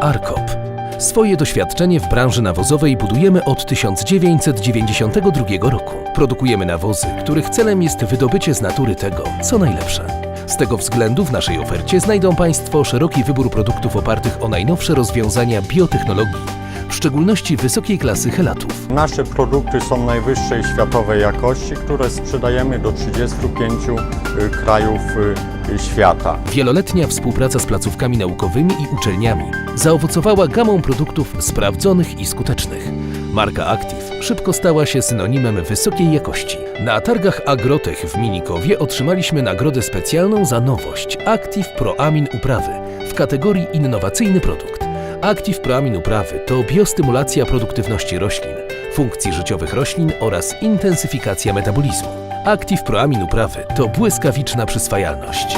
Arkop. Swoje doświadczenie w branży nawozowej budujemy od 1992 roku. Produkujemy nawozy, których celem jest wydobycie z natury tego, co najlepsze. Z tego względu w naszej ofercie znajdą Państwo szeroki wybór produktów opartych o najnowsze rozwiązania biotechnologii, w szczególności wysokiej klasy helatów. Nasze produkty są najwyższej światowej jakości, które sprzedajemy do 35 y, krajów y, świata. Wieloletnia współpraca z placówkami naukowymi i uczelniami zaowocowała gamą produktów sprawdzonych i skutecznych. Marka Active szybko stała się synonimem wysokiej jakości. Na targach Agrotech w Minikowie otrzymaliśmy nagrodę specjalną za nowość Active Proamin Uprawy w kategorii Innowacyjny produkt. Active Proamin Uprawy to biostymulacja produktywności roślin, funkcji życiowych roślin oraz intensyfikacja metabolizmu. Active Proamin Uprawy to błyskawiczna przyswajalność.